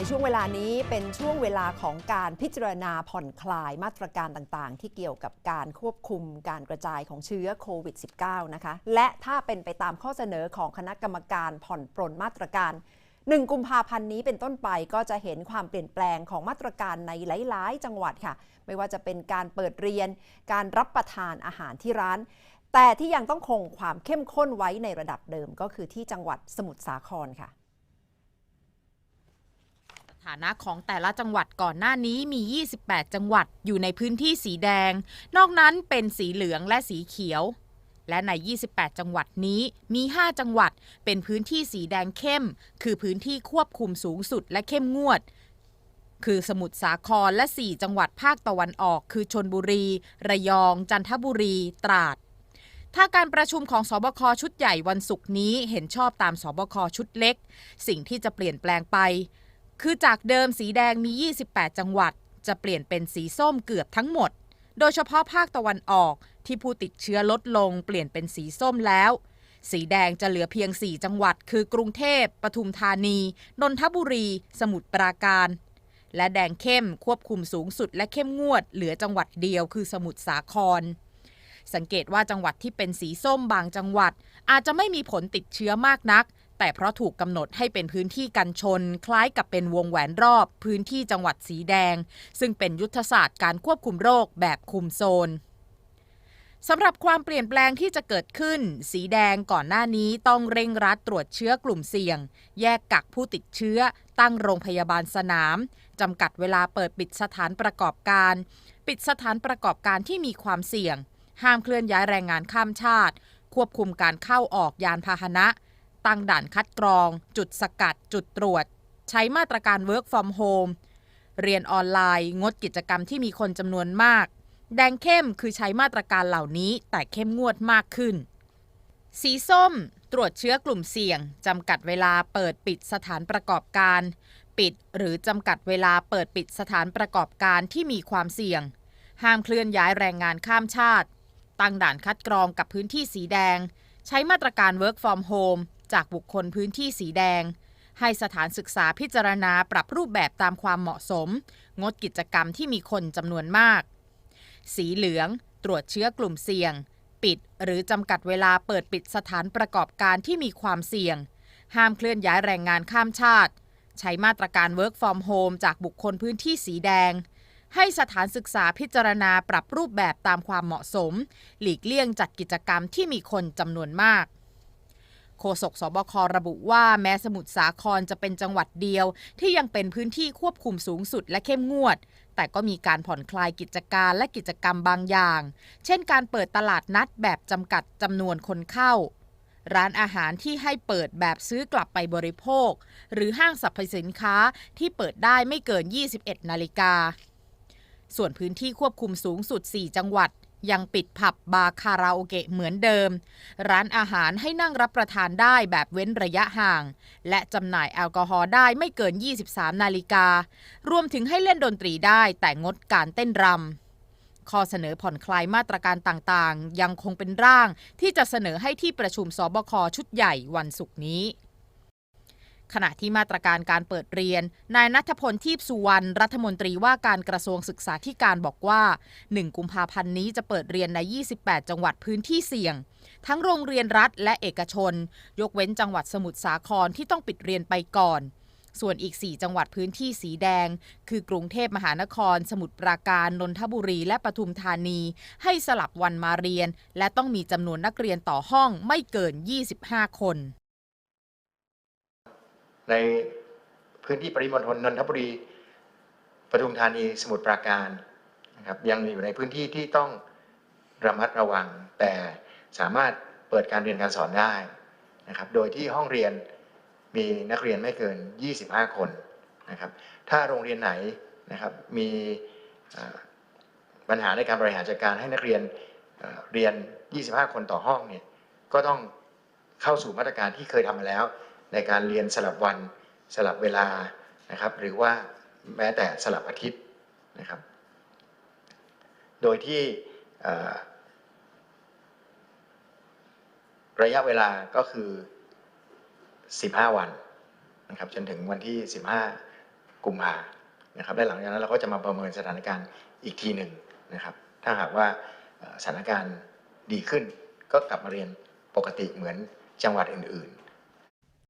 ในช่วงเวลานี้เป็นช่วงเวลาของการพิจารณาผ่อนคลายมาตรการต่างๆ ที่เกี่ยวกับการควบคุมการกระจายของเชื้อโควิด -19 นะคะ และถ้าเป็นไปตามข้อเสนอของคณะกรรมการผ่อนปรนมาตรการ 1 กุมภาพันธ์นี้เป็นต้นไปก็จะเห็นความเปลี่ยนแปลงของมาตรการในหลาย ๆ จังหวัดค่ะ ไม่ว่าจะเป็นการเปิดเรียน การรับประทานอาหารที่ร้าน แต่ที่ยังต้องคงความเข้มข้นไว้ในระดับเดิมก็คือที่จังหวัดสมุทรสาครค่ะ สถานะของแต่ละจังหวัดก่อนหน้านี้มี 28 จังหวัดอยู่ในพื้นที่สีแดง นอกนั้นเป็นสีเหลืองและสีเขียว และใน 28 จังหวัดนี้มี 5 จังหวัดเป็นพื้นที่สีแดงเข้ม คือพื้นที่ควบคุมสูงสุดและเข้มงวด คือสมุทรสาครและ 4 จังหวัดภาคตะวันออก คือชนบุรี ระยอง จันทบุรี ตราดถ้าการประชุมของสบคชุดใหญ่วันศุกร์นี้เห็นชอบตามสบคชุดเล็ก สิ่งที่จะเปลี่ยนแปลงไป คือจากเดิมสีแดงมี 28 จังหวัด จะเปลี่ยนเป็นสีส้มเกือบทั้งหมด โดยเฉพาะภาคตะวันออกที่ผู้ติดเชื้อลดลงเปลี่ยนเป็นสีส้มแล้ว สีแดงจะเหลือเพียง 4 จังหวัด คือกรุงเทพ ปทุมธานี นนทบุรี สมุทรปราการ และแดงเข้มควบคุมสูงสุดและเข้มงวด เหลือจังหวัดเดียวคือสมุทรสาคร สังเกตว่าจังหวัดที่เป็นสีส้มบางจังหวัด อาจจะไม่มีผลติดเชื้อมากนัก แต่เพราะถูกกำหนดให้เป็นพื้นที่กันชน คล้ายกับเป็นวงแหวนรอบ พื้นที่จังหวัดสีแดง ซึ่งเป็นยุทธศาสตร์การควบคุมโรคแบบคุมโซนสำหรับความเปลี่ยนแปลงที่จะเกิดขึ้น สีแดงก่อนหน้านี้ต้องเร่งรัดตรวจเชื้อกลุ่มเสี่ยง แยกกักผู้ติดเชื้อ ตั้งโรงพยาบาลสนามจำกัดเวลาเปิดปิดสถานประกอบการ ปิดสถานประกอบการที่มีความเสี่ยง ห้ามเคลื่อนย้ายแรงงานข้ามชาติ ควบคุมการเข้าออกยานพาหนะ ตั้งด่านคัดกรอง จุดสกัด จุดตรวจ ใช้มาตรการ Work from Home เรียนออนไลน์ งดกิจกรรมที่มีคนจำนวนมาก แดงเข้มคือใช้มาตรการเหล่านี้แต่เข้มงวดมากขึ้น สีส้ม ตรวจเชื้อกลุ่มเสี่ยงจำกัดเวลาเปิดปิดสถานประกอบการ ปิดหรือจำกัดเวลาเปิดปิดสถานประกอบการที่มีความเสี่ยง ห้ามเคลื่อนย้ายแรงงานข้ามชาติ ตั้งด่านคัดกรองกับพื้นที่สีแดง ใช้มาตรการ Work from Home จากบุคคลพื้นที่สีแดง ให้สถานศึกษาพิจารณาปรับรูปแบบตามความเหมาะสม งดกิจกรรมที่มีคนจำนวนมาก สีเหลืองตรวจเชื้อกลุ่มเสี่ยง ปิดหรือจำกัดเวลาเปิดปิดสถานประกอบการที่มีความเสี่ยง ห้ามเคลื่อนย้ายแรงงานข้ามชาติ ใช้มาตรการ Work from Home จากบุคคลพื้นที่สีแดง ให้สถานศึกษาพิจารณาปรับรูปแบบตามความเหมาะสม หลีกเลี่ยงจัดกิจกรรมที่มีคนจำนวนมาก โฆษกสบคระบุว่าแม้สมุทรสาครจะเป็นจังหวัดเดียว ที่ยังเป็นพื้นที่ควบคุมสูงสุดและเข้มงวด แต่ก็มีการผ่อนคลายกิจการและกิจกรรมบางอย่าง เช่นการเปิดตลาดนัดแบบจำกัดจำนวนคนเข้า ร้านอาหารที่ให้เปิดแบบซื้อกลับไปบริโภค หรือห้างสรรพสินค้าที่เปิดได้ไม่เกิน 21 นาฬิกาส่วนพื้นที่ควบคุมสูงสุด 4 จังหวัด ยังปิดผับบาร์คาราโอเกะเหมือนเดิม ร้านอาหารให้นั่งรับประทานได้แบบเว้นระยะห่าง และจำหน่ายแอลกอฮอล์ได้ไม่เกิน 23 นาฬิกา รวมถึงให้เล่นดนตรีได้แต่งดการเต้นรำข้อเสนอผ่อนคลายมาตรการต่างๆ ยังคงเป็นร่างที่จะเสนอให้ที่ประชุมสบคชุดใหญ่วันศุกร์นี้ ขณะที่มาตรการการเปิดเรียน นายนัทพลทีพสุวรรณรัฐมนตรีว่าการกระทรวงศึกษาธิการบอกว่า 1 กุมภาพันธ์นี้จะเปิดเรียนใน 28 จังหวัดพื้นที่เสี่ยง ทั้งโรงเรียนรัฐและเอกชน ยกเว้นจังหวัดสมุทรสาครที่ต้องปิดเรียนไปก่อน ส่วนอีก 4 จังหวัดพื้นที่สีแดง คือกรุงเทพมหานคร สมุทรปราการนนทบุรีและปทุมธานี ให้สลับวันมาเรียน และต้องมีจำนวนนักเรียนต่อห้องไม่เกิน 25 คน ในพื้นที่ปริมณฑลนนทบุรีปทุมธานีสมุทรปราการนะครับยังอยู่ในพื้นที่ที่ต้องระมัดระวัง แต่สามารถเปิดการเรียนการสอนได้นะครับโดยที่ห้องเรียนมีนักเรียนไม่เกิน 25 คนนะครับถ้าโรงเรียนไหนนะครับมีปัญหาในการบริหารจัดการให้นักเรียนเรียน 25 คนต่อห้องเนี่ยก็ต้องเข้าสู่มาตรการที่เคยทำมาแล้ว ในการเรียนสลับวันสลับเวลานะครับ หรือว่าแม้แต่สลับอาทิตย์นะครับ โดยที่ระยะเวลาก็คือ 15 วันนะครับจนถึงวันที่ 15 กุมภานะครับและหลังจากนั้นเราก็จะมาประเมินสถานการณ์อีกทีหนึ่งนะครับ ถ้าหากว่าสถานการณ์ดีขึ้นก็กลับมาเรียนปกติเหมือนจังหวัดอื่นๆ